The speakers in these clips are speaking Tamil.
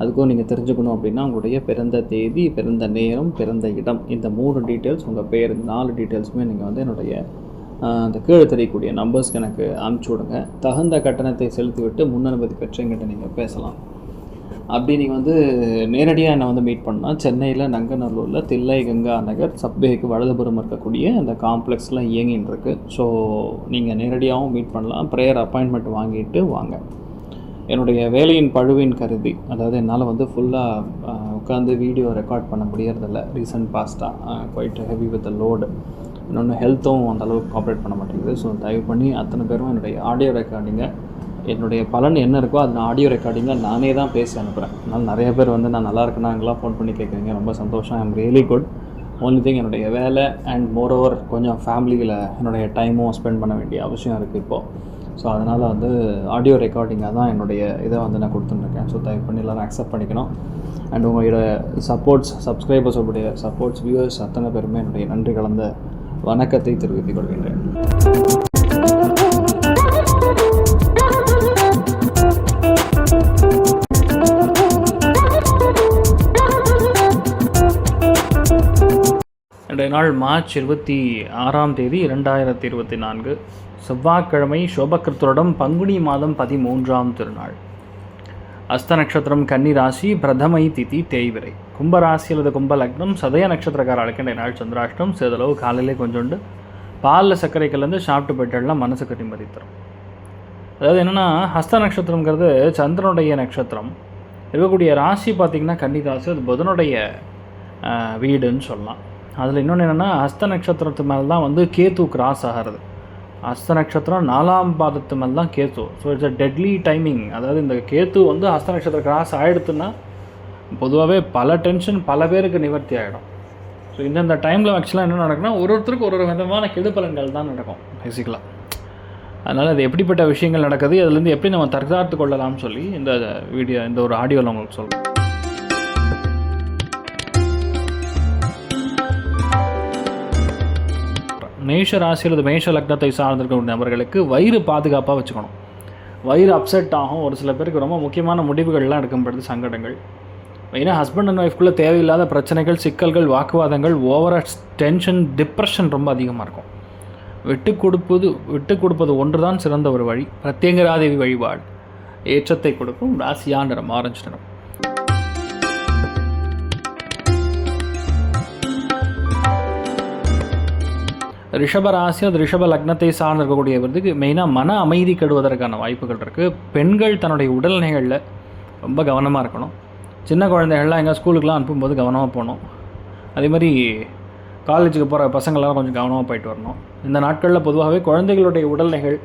அதுக்கும் நீங்கள் தெரிஞ்சுக்கணும் அப்படின்னா உங்களுடைய பிறந்த தேதி பிறந்த நேரம் பிறந்த இடம். இந்த மூணு டீட்டெயில்ஸ் உங்கள் பேர் இந்த நாலு டீட்டெயில்ஸுமே நீங்கள் வந்து என்னுடைய அந்த கீழே தெரியக்கூடிய நம்பர்ஸ்க்கு எனக்கு அனுப்பிச்சி விடுங்க. தகுந்த கட்டணத்தை செலுத்திவிட்டு முன்னனுமதி பெற்று என்கிட்ட நீங்கள் பேசலாம். அப்படி நீங்கள் வந்து நேரடியாக என்னை வந்து மீட் பண்ணால் சென்னையில் நங்கநல்லூரில் தில்லை கங்கா நகர் சப்வேக்கு வலதுபுறம் இருக்கக்கூடிய அந்த காம்ப்ளெக்ஸ்லாம் இயங்கின்னு இருக்குது ஸோ நீங்கள் நேரடியாகவும் மீட் பண்ணலாம். ப்ரேயர் அப்பாயின்மெண்ட் வாங்கிட்டு வாங்க. என்னுடைய வேலையின் பழுவின் கருதி. அதாவது என்னால் வந்து ஃபுல்லாக உட்காந்து வீடியோ ரெக்கார்ட் பண்ண முடியறதில்ல. ரீசன்ட் பாஸ்ட்டாக குவைட் ஹெவி வித் லோடு இன்னொன்று ஹெல்த்தும் அந்தளவுக்கு காப்ரேட் பண்ண மாட்டேங்குது. ஸோ தயவு பண்ணி அத்தனை பேரும் என்னுடைய ஆடியோ ரெக்கார்டிங்கை என்னுடைய பலன் என்ன இருக்கோ அது நான் ஆடியோ ரெக்கார்டிங்கை நானே தான் பேசி அனுப்புகிறேன் அதனால் நிறைய பேர் வந்து நான் நல்லா இருக்கேனாங்களாம் ஃபோன் பண்ணி கேட்குறீங்க ரொம்ப சந்தோஷம் I'm really good only thing என்னுடைய வேலை அண்ட் மோர் ஓவர் கொஞ்சம் ஃபேமிலியில் என்னுடைய டைமும் ஸ்பெண்ட் பண்ண வேண்டிய அவசியம் இருக்குது இப்போது ஸோ அதனால் வந்து ஆடியோ ரெக்கார்டிங்காக தான் என்னுடைய இதை வந்து நான் கொடுத்துட்டுருக்கேன். ஸோ தயவு பண்ணி எல்லோரும் அக்செப்ட் பண்ணிக்கணும். அண்ட் உங்களோட சப்போர்ட்ஸ் சப்ஸ்கிரைபர்ஸோடைய சப்போர்ட்ஸ் வியூவர்ஸ் அத்தனை பேருமே என்னுடைய நன்றி கலந்த வணக்கத்தை தெரிவித்துக் கொள்கின்றேன். இன்றைய நாள் மார்ச் இருபத்தி ஆறாம் தேதி இரண்டாயிரத்தி இருபத்தி நான்கு. செவ்வாய்க்கிழமை சோபகிருத்தருடம் பங்குனி மாதம் பதிமூன்றாம் திருநாள். அஸ்த நட்சத்திரம் கன்னி ராசி பிரதமை திதி தேய்விரை கும்பராசி அல்லது கும்ப லக்னம் சதய நட்சத்திரக்காரர்களுக்கு இன்றைய நாள் சந்திராஷ்டம் சிறிதளவு காலையிலே கொஞ்சோண்டு. பாலில் சர்க்கரை கலந்து சாப்பிட்டு போயிட்டெல்லாம் மனசுக்கு நிம்மதி தரும். அதாவது என்னென்னா ஹஸ்த நட்சத்திரங்கிறது சந்திரனுடைய நட்சத்திரம். இருக்கக்கூடிய ராசி பார்த்திங்கன்னா கன்னி ராசி அது புதனுடைய வீடுன்னு சொல்லலாம். அதில் இன்னொன்று என்னென்னா ஹஸ்த நட்சத்திரத்து மேலே தான் வந்து கேத்து கிராஸ் ஆகிறது. ஹஸ்த நட்சத்திரம் நாலாம் பாதத்து மேலே தான் Ketu. So it's a deadly timing அதாவது இந்த கேத்து வந்து ஹஸ்த நட்சத்திரம் கிராஸ் ஆகிடுத்துன்னா பொதுவாகவே பல டென்ஷன் பல பேருக்கு நிவர்த்தி ஆகிடும் ஸோ இந்தந்த டைமில் ஆக்சுவலாக என்ன நடக்குன்னா ஒரு ஒருத்தருக்கு ஒரு ஒரு விதமான கெடுபலன்கள் தான் நடக்கும் பேசிக்கலாம் அதனால் அது எப்படிப்பட்ட விஷயங்கள் நடக்குது அதுலேருந்து எப்படி நம்ம தற்காத்து கொள்ளலாம்னு சொல்லி இந்த வீடியோ இந்த ஒரு ஆடியோவில் உங்களுக்கு சொல்கிறேன் மேஷ ராசி அல்லது மேஷ லக்னத்தை சார்ந்திருக்கக்கூடிய நபர்களுக்கு வயிறு பாதுகாப்பாக வச்சுக்கணும். வயிறு அப்செட் ஆகும். ஒரு சில பேருக்கு ரொம்ப முக்கியமான முடிவுகள்லாம் எடுக்கப்படுது சங்கடங்கள். மெயினாக ஹஸ்பண்ட் அண்ட் ஒய்ஃப்குள்ளே தேவையில்லாத பிரச்சனைகள் சிக்கல்கள் வாக்குவாதங்கள் ஓவராக டென்ஷன் டிப்ரெஷன் ரொம்ப அதிகமாக இருக்கும். விட்டு கொடுப்பது விட்டு கொடுப்பது ஒன்று தான் சிறந்த ஒரு வழி. பிரத்யேங்கராதேவி வழிபாடு. ஏற்றத்தை கொடுக்கும். ராசியான நிறம் ஆரஞ்சு நிறம். ரிஷப அது ரிஷப லக்னத்தை சார்ந்திருக்கக்கூடியவர்களுக்கு மெயினாக மன அமைதி கெடுவதற்கான வாய்ப்புகள் இருக்குது பெண்கள் தன்னுடைய உடல்நிலைகளில் ரொம்ப கவனமாக இருக்கணும். சின்ன குழந்தைகள்லாம் எங்கள் ஸ்கூலுக்குலாம் அனுப்பும்போது கவனமாக போகணும். அதே மாதிரி காலேஜுக்கு போகிற பசங்களெலாம் கொஞ்சம் கவனமாக போயிட்டு வரணும். இந்த நாட்களில் பொதுவாகவே குழந்தைகளுடைய உடல்நிலைகள்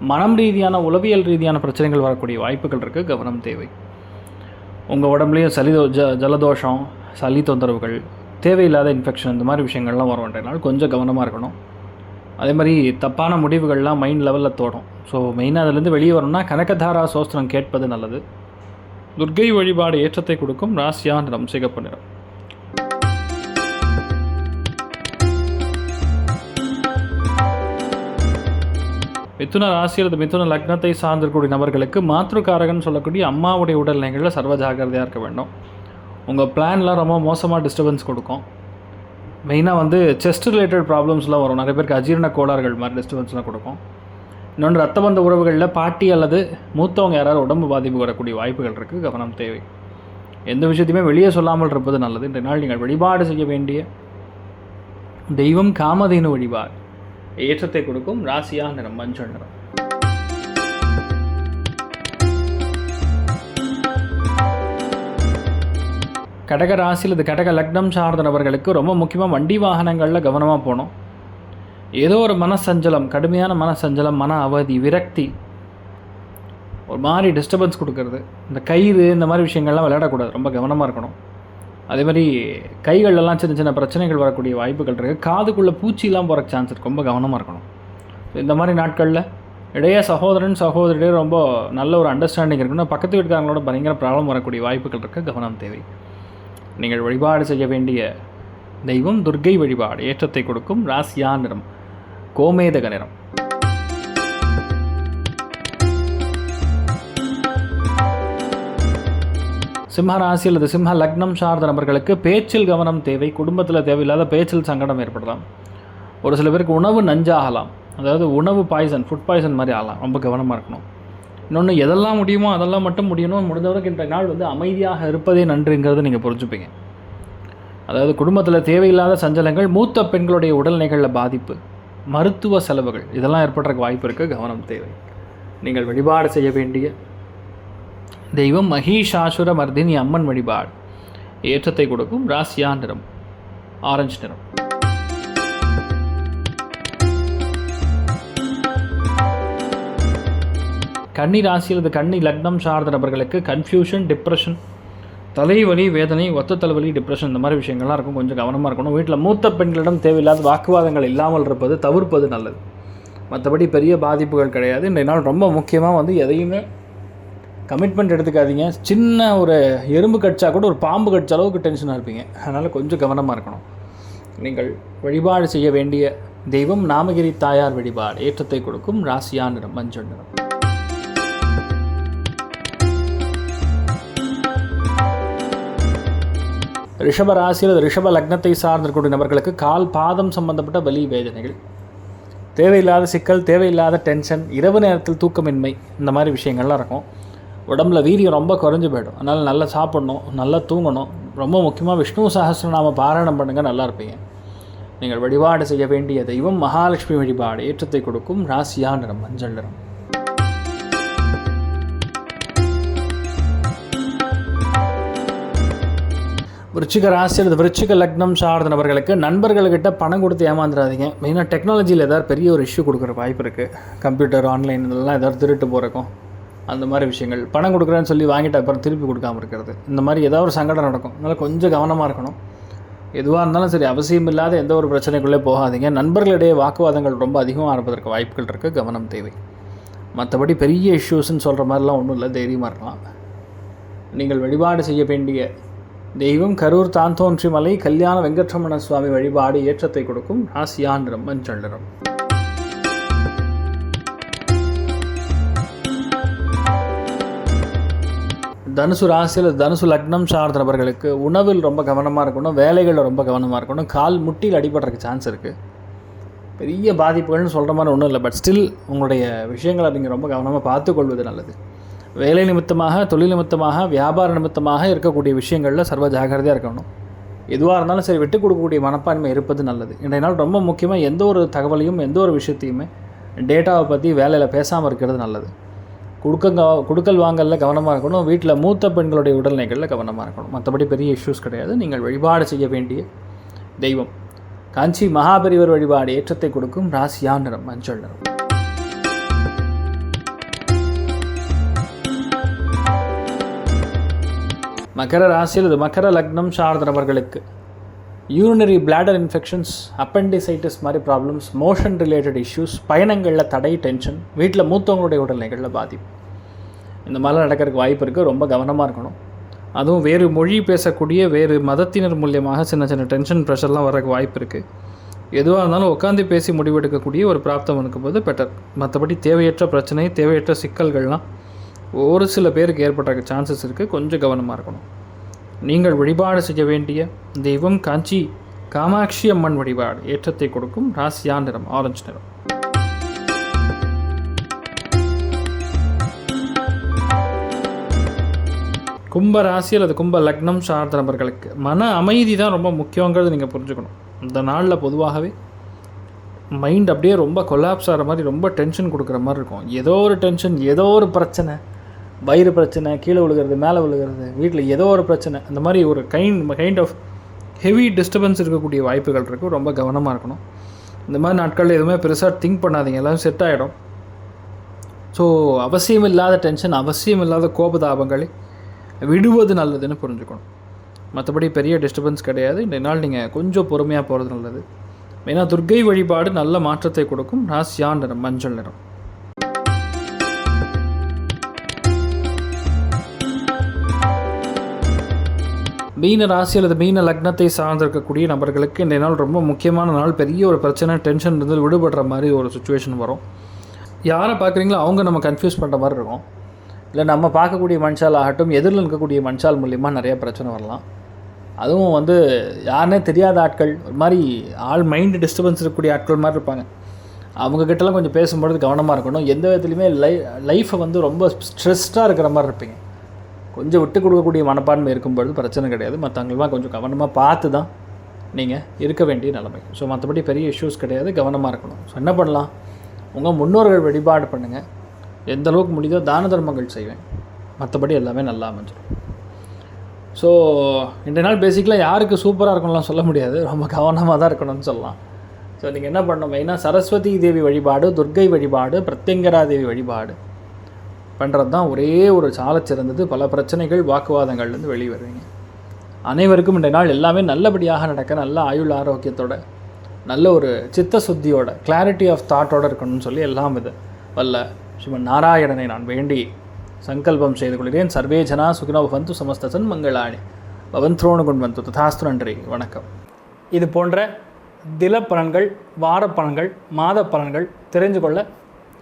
மனம் ரீதியான உளவியல் ரீதியான பிரச்சனைகள் வரக்கூடிய வாய்ப்புகள் இருக்குது கவனம் தேவை. உங்கள் உடம்புலேயும் சளி தோ- ஜ ஜலதோஷம் சளி தொந்தரவுகள் தேவையில்லாத இன்ஃபெக்ஷன் இந்த மாதிரி விஷயங்கள்லாம் வரும்ன்றனால கொஞ்சம் கவனமாக இருக்கணும். அதே மாதிரி தப்பான முடிவுகள்லாம் மைண்ட் லெவலில் தோடும் ஸோ மெயினாக அதுலேருந்து வெளியே வரணும்னா கனகதாரா சோஸ்திரம் கேட்பது நல்லது. துர்க்கை வழிபாடு ஏற்றத்தை கொடுக்கும் ராசியா நிறம் சிகப்பு நிறம். மிதுன ராசி அல்லது மிதுன லக்னத்தை சார்ந்திருக்கக்கூடிய நபர்களுக்கு மாற்றுக்காரகன் சொல்லக்கூடிய அம்மாவுடைய உடல்நிலைகளில் சர்வ ஜாகிரதையாக இருக்க வேண்டும். உங்கள் பிளான்லாம் ரொம்ப மோசமாக டிஸ்டர்பன்ஸ் கொடுக்கும். மெயினாக வந்து செஸ்ட் ரிலேட்டட் ப்ராப்ளம்ஸ்லாம் வரும். நிறைய பேருக்கு அஜீரண கோளாறுகள் மாதிரி டிஸ்டர்பன்ஸ்லாம் கொடுக்கும். இன்னொன்று ரத்தபந்த உறவுகளில் பாட்டி அல்லது மூத்தவங்க யாராவது உடம்பு பாதிப்பு வரக்கூடிய வாய்ப்புகள் இருக்குது கவனம் தேவை. எந்த விஷயத்தையுமே வெளியே சொல்லாமல் இருப்பது நல்லது. இன்றைய நாள் நீங்கள் வழிபாடு செய்ய வேண்டிய தெய்வம் காமதேனு வழிபாடு. ஏற்றத்தை கொடுக்கும். ராசியா நிறம் மஞ்சள் நிறம். கடக ராசியில் இது கடக லக்னம் சார்ந்தவர்களுக்கு ரொம்ப முக்கியமாக வண்டி வாகனங்களில் கவனமாக போகணும். ஏதோ ஒரு மனசஞ்சலம் கடுமையான மனசஞ்சலம் மன அவதி விரக்தி ஒரு மாதிரி டிஸ்டர்பன்ஸ் கொடுக்கறது. இந்த கயிறு இந்த மாதிரி விஷயங்கள்லாம் விளையாடக்கூடாது. ரொம்ப கவனமாக இருக்கணும். அதே மாதிரி கைகள்லாம் சின்ன சின்ன பிரச்சனைகள் வரக்கூடிய வாய்ப்புகள் இருக்குது காதுக்குள்ளே பூச்சிலாம் போகிற சான்ஸ் இருக்குது ரொம்ப கவனமாக இருக்கணும். இந்த மாதிரி நாட்களில் இடையே சகோதரன் சகோதரிடையே ரொம்ப நல்ல ஒரு அண்டர்ஸ்டாண்டிங் இருக்குன்னா பக்கத்து வீட்டுக்காரங்களோட பயங்கர ப்ராப்ளம் வரக்கூடிய வாய்ப்புகள் இருக்க. கவனம் தேவை. நீங்கள் வழிபாடு செய்ய வேண்டிய தெய்வம் துர்க்கை வழிபாடு ஏற்றத்தை கொடுக்கும் ராசியா நிறம் கோமேதக நிறம். சிம்ம ராசி அல்லது சிம்ம லக்னம் சார்ந்த நபர்களுக்கு பேச்சில் கவனம் தேவை குடும்பத்தில் தேவையில்லாத பேச்சில் சங்கடம் ஏற்படலாம். ஒரு சில பேருக்கு உணவு நஞ்சாகலாம். அதாவது உணவு பாய்சன் ஃபுட் பாய்சன் மாதிரி ஆகலாம். ரொம்ப கவனமாக இருக்கணும். இன்னொன்று எதெல்லாம் முடியுமோ அதெல்லாம் மட்டும் முடியணும். முடிந்தவரைக்கும் இந்த நாள் வந்து அமைதியாக இருப்பதே நன்றுங்கிறத நீங்கள் புரிஞ்சுப்பீங்க. அதாவது குடும்பத்தில் தேவையில்லாத சஞ்சலங்கள் மூத்த பெண்களுடைய உடல்நிலைகளில் பாதிப்பு மருத்துவ செலவுகள் இதெல்லாம் ஏற்படுறதுக்கு வாய்ப்பு இருக்குது கவனம் தேவை. நீங்கள் வழிபாடு செய்ய வேண்டிய தெய்வம் மகிஷாசுர மர்தினி அம்மன் வழிபாடு. ஏற்றத்தை கொடுக்கும். ராசியா நிறம். ஆரஞ்சு நிறம். கன்னி ராசி அல்லது கன்னி லக்னம் சார்ந்த நபர்களுக்கு கன்ஃபியூஷன் டிப்ரெஷன் தலைவலி வேதனை ஒத்த தலைவலி டிப்ரெஷன் இந்த மாதிரி விஷயங்கள்லாம் இருக்கும். கொஞ்சம் கவனமாக இருக்கணும். வீட்டில் மூத்த பெண்களிடம் தேவையில்லாத வாக்குவாதங்கள் இல்லாமல் இருப்பது தவிர்ப்பது நல்லது. மற்றபடி பெரிய பாதிப்புகள் கிடையாது. இன்றைய நாள் ரொம்ப முக்கியமாக வந்து எதையுமே கமிட்மெண்ட் எடுத்துக்காதீங்க. சின்ன ஒரு எறும்பு கடிச்சா கூட ஒரு பாம்பு கடிச்ச அளவுக்கு டென்ஷனாக இருப்பீங்க. அதனால் கொஞ்சம் கவனமாக இருக்கணும். நீங்கள் வழிபாடு செய்ய வேண்டிய தெய்வம் நாமகிரி தாயார் வழிபாடு. ஏற்றத்தை கொடுக்கும் ராசியா நிறம் மஞ்சள் நிறம். ரிஷப ராசியில் ரிஷப லக்னத்தை சார்ந்திருக்கக்கூடிய நபர்களுக்கு கால் பாதம் சம்பந்தப்பட்ட வலி வேதனைகள் தேவையில்லாத சிக்கல் தேவையில்லாத டென்ஷன் இரவு நேரத்தில் தூக்கமின்மை இந்த மாதிரி விஷயங்கள்லாம் இருக்கும். உடம்புல வீரியம் ரொம்ப குறைஞ்சு போயிடும். அதனால் நல்லா சாப்பிடணும் நல்லா தூங்கணும். ரொம்ப முக்கியமாக விஷ்ணு சகசிரநாம பாராயணம் பண்ணுங்கள் நல்லா இருப்பீங்க. நீங்கள் வழிபாடு செய்ய வேண்டிய தெய்வம் மகாலட்சுமி வழிபாடு ஏற்றத்தை கொடுக்கும் ராசியா நிறம் மஞ்சள் நிறம். விருச்சிக ராசி அல்லது விருச்சிக லக்னம் சார்ந்த நபர்களுக்கு நண்பர்கள்கிட்ட பணம் கொடுத்து ஏமாந்துடாதீங்க மெயினாக டெக்னாலஜியில் ஏதாவது பெரிய ஒரு இஷ்யூ கொடுக்குற வாய்ப்பு இருக்குது கம்ப்யூட்டர் ஆன்லைன் இதெல்லாம் ஏதாவது திருட்டு போகிறக்கும் அந்த மாதிரி விஷயங்கள். பணம் கொடுக்குறேன்னு சொல்லி வாங்கிட்டு அப்புறம் திருப்பி கொடுக்காம இருக்கிறது. இந்த மாதிரி ஏதாவது ஒரு சங்கடம் நடக்கும். அதனால் கொஞ்சம் கவனமாக இருக்கணும். எதுவாக இருந்தாலும் சரி அவசியம் இல்லாத எந்த ஒரு பிரச்சனைக்குள்ளே போகாதீங்க. நண்பர்களிடையே வாக்குவாதங்கள் ரொம்ப அதிகமாக ஆரம்பதற்கு வாய்ப்புகள் இருக்குது கவனம் தேவை. மற்றபடி பெரிய இஷ்யூஸ்ன்னு சொல்கிற மாதிரிலாம் ஒன்றும் இல்லை. தைரியமாக இருக்கலாம். நீங்கள் வழிபாடு செய்ய வேண்டிய தெய்வம் கரூர் தாந்தோன்றி மலை கல்யாண வெங்கட்ரமண சுவாமி வழிபாடு ஏற்றத்தை கொடுக்கும் ராசியான் நிறம் மஞ்சள் நிறம் தனுசு ராசியில் தனுசு லக்னம் சார்ந்த நபர்களுக்கு உணவில் ரொம்ப கவனமாக இருக்கணும் வேலைகளில் ரொம்ப கவனமாக இருக்கணும் கால் முட்டியில் அடிபடுறதுக்கு சான்ஸ் இருக்குது பெரிய பாதிப்புகள்னு சொல்கிற மாதிரி ஒன்றும் இல்லை பட் ஸ்டில் உங்களுடைய விஷயங்களை நீங்கள் ரொம்ப கவனமாக பார்த்துக்கொள்வது நல்லது. வேலை நிமித்தமாக தொழில் நிமித்தமாக வியாபார நிமித்தமாக இருக்கக்கூடிய விஷயங்களில் சர்வ ஜாகிரதையாக இருக்கணும். எதுவாக இருந்தாலும் சரி விட்டு கொடுக்கக்கூடிய மனப்பான்மை இருப்பது நல்லது. இன்றைய நாள் ரொம்ப முக்கியமாக எந்த ஒரு தகவலையும் எந்த ஒரு விஷயத்தையுமே டேட்டாவை பற்றி வேலையில் பேசாமல் இருக்கிறது நல்லது. கொடுக்க கொடுக்கல் வாங்கலில் கவனமாக இருக்கணும். வீட்டில் மூத்த பெண்களுடைய உடல்நிலைகளில் கவனமாக இருக்கணும். மற்றபடி பெரிய இஷ்யூஸ் கிடையாது. நீங்கள் வழிபாடு செய்ய வேண்டிய தெய்வம். காஞ்சி மகாபெரிவர் வழிபாடு ஏற்றத்தை கொடுக்கும் ராசியா நிறம் மஞ்சள் நிறம். மகர ராசியில் இது மகர லக்னம் சார்ந்த நபர்களுக்கு. யூரினரி பிளாடர் இன்ஃபெக்ஷன்ஸ் அப்பெண்டிசைட்டிஸ் மாதிரி ப்ராப்ளம்ஸ் மோஷன் ரிலேட்டட் இஷ்யூஸ் பயணங்களில் தடை டென்ஷன் வீட்டில் மூத்தவங்களுடைய உடல்நிலைகளில் பாதிப்பு. இந்த மாதிரிலாம் நடக்கிறதுக்கு வாய்ப்பு இருக்குது ரொம்ப கவனமாக இருக்கணும். அதுவும் வேறு மொழி பேசக்கூடிய வேறு மதத்தினர் மூலியமாக சின்ன சின்ன டென்ஷன் ப்ரெஷர்லாம் வரக்கு வாய்ப்பு இருக்குது எதுவாக இருந்தாலும் உட்காந்து பேசி முடிவெடுக்கக்கூடிய ஒரு பிராப்தம் இருக்கும்போது பெட்டர் மற்றபடி தேவையற்ற பிரச்சனை தேவையற்ற சிக்கல்கள்லாம் ஒரு சில பேருக்கு ஏற்பட்ட சான்சஸ் இருக்குது கொஞ்சம் கவனமாக இருக்கணும். நீங்கள் வழிபாடு செய்ய வேண்டிய தெய்வம் காஞ்சி காமாட்சி அம்மன் வழிபாடு ஏற்றத்தை கொடுக்கும் ராசியா நிறம் ஆரஞ்சு நிறம். கும்ப ராசி அல்லது கும்ப லக்னம் சார்ந்த நபர்களுக்கு மன அமைதி தான் ரொம்ப முக்கியங்கிறது நீங்கள் புரிஞ்சுக்கணும். இந்த நாளில் பொதுவாகவே மைண்ட் அப்படியே ரொம்ப கொலாப்ஸ் ஆகிற மாதிரி ரொம்ப டென்ஷன் கொடுக்குற மாதிரி இருக்கும். ஏதோ ஒரு டென்ஷன் ஏதோ ஒரு பிரச்சனை வயிறு பிரச்சனை கீழே விழுகிறது மேலே விழுகிறது வீட்டில் ஏதோ ஒரு பிரச்சனை அந்த மாதிரி ஒரு kind kind of heavy disturbance இருக்கக்கூடிய வாய்ப்புகள் இருக்குது ரொம்ப கவனமாக இருக்கணும். இந்த மாதிரி நாட்களில் எதுவுமே பெருசாக திங்க் பண்ணாதீங்க. எல்லாம் செட் ஆகிடும் ஸோ அவசியம் இல்லாத டென்ஷன் அவசியம் இல்லாத கோபதாபங்களை விடுவது நல்லதுன்னு புரிஞ்சுக்கணும். மற்றபடி பெரிய டிஸ்டர்பன்ஸ் கிடையாது. இந்த நாள் நீங்கள் கொஞ்சம் பொறுமையாக போகிறது நல்லது. ஏன்னா துர்க்கை வழிபாடு நல்ல மாற்றத்தை கொடுக்கும். ராசியான் நிறம் மஞ்சள் நிறம். மீன ராசி அல்லது மீன லக்னத்தை சார்ந்திருக்கக்கூடிய நபர்களுக்கு இந்த நாள் ரொம்ப முக்கியமான நாள். பெரிய ஒரு பிரச்சனை டென்ஷன் இருந்து விடுபடுற மாதிரி ஒரு சுச்சுவேஷன் வரும். யாரை பார்க்குறீங்களோ அவங்க நம்ம கன்ஃபியூஸ் பண்ணுற மாதிரி இருக்கும். இல்லை நம்ம பார்க்கக்கூடிய மனுஷால் ஆகட்டும் எதிரில் இருக்கக்கூடிய மனுஷால் மூலியமாக நிறைய பிரச்சனை வரலாம். அதுவும் வந்து யாருனே தெரியாத ஆட்கள் ஒரு மாதிரி ஆள் மைண்டு டிஸ்டர்பன்ஸ் இருக்கக்கூடிய ஆட்கள் மாதிரி இருப்பாங்க. அவங்கக்கிட்டலாம் கொஞ்சம் பேசும்பொழுது கவனமாக இருக்கணும். எந்த விதத்துலையுமே லை லைஃப்பை வந்து ரொம்ப ஸ்ட்ரெஸ்டாக இருக்கிற மாதிரி இருப்பீங்க. கொஞ்சம் விட்டு கொடுக்கக்கூடிய மனப்பான்மை இருக்கும்பொழுது பிரச்சனை கிடையாது. மற்றவங்களாம் கொஞ்சம் கவனமாக பார்த்து தான் நீங்கள் இருக்க வேண்டிய நிலைமை. ஸோ மற்றபடி பெரிய இஷ்யூஸ் கிடையாது. கவனமாக இருக்கணும். ஸோ என்ன பண்ணலாம்? உங்கள் முன்னோர்கள் வழிபாடு பண்ணுங்கள் எந்த அளவுக்கு முடியுதோ தான தர்மங்கள் செய்வேன். மற்றபடி எல்லாமே நல்லா அமைஞ்சிடும். ஸோ இன்றைய நாள் பேசிக்கலாக யாருக்கு சூப்பராக இருக்கணும்லாம் சொல்ல முடியாது. ரொம்ப கவனமாக தான் இருக்கணும்னு சொல்லலாம். ஸோ நீங்கள் என்ன பண்ணணும்? மெயினாக சரஸ்வதி தேவி வழிபாடு துர்க்கை வழிபாடு பிரத்யங்கரா தேவி வழிபாடு. பண்ணுறது தான் ஒரே ஒரு சாலச்சிறந்தது பல பிரச்சனைகள் வாக்குவாதங்கள்லேருந்து வெளியே வருவீங்க அனைவருக்கும் இன்றைய நாள் எல்லாமே நல்லபடியாக நடக்க நல்ல ஆயுள் ஆரோக்கியத்தோட நல்ல ஒரு சித்த சுத்தியோட கிளாரிட்டி ஆஃப் தாட்டோட இருக்கணும்னு சொல்லி எல்லாம் இது. வல்ல ஸ்ரீமன் நாராயணனை நான் வேண்டி சங்கல்பம் செய்து கொள்கிறேன். சர்வே ஜனா சுகினோ சமஸ்தசன் மங்களாணி. பவந்த்ரோணு கொண்டு வந்து ததாஸ்து நன்றி. வணக்கம். இது போன்ற தில பலன்கள் வார பலன்கள் மாத பலன்கள் தெரிஞ்சு கொள்ள